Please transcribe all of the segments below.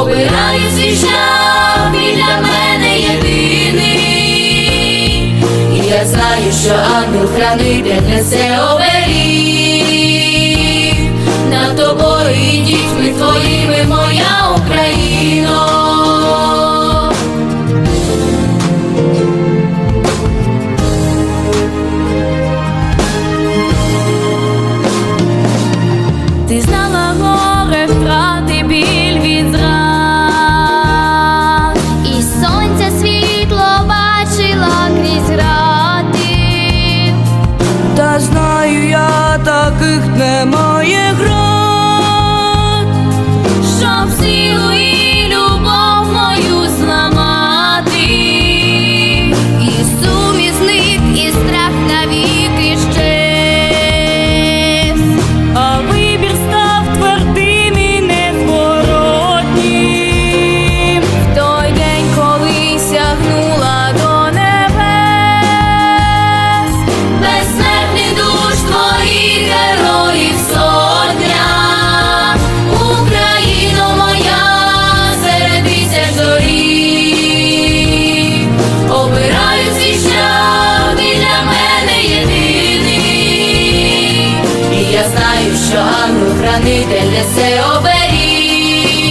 обираю свій шлях, він мене єдиний. І я знаю, що ангел хранитель несе оберіг. несе оберіг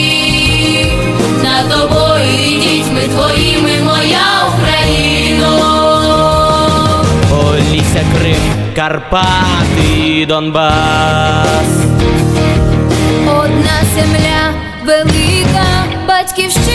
над тобою і дітьми твоїми, моя Україно, Оліся Крим, Карпати, Донбас, одна земля велика, батьківщина.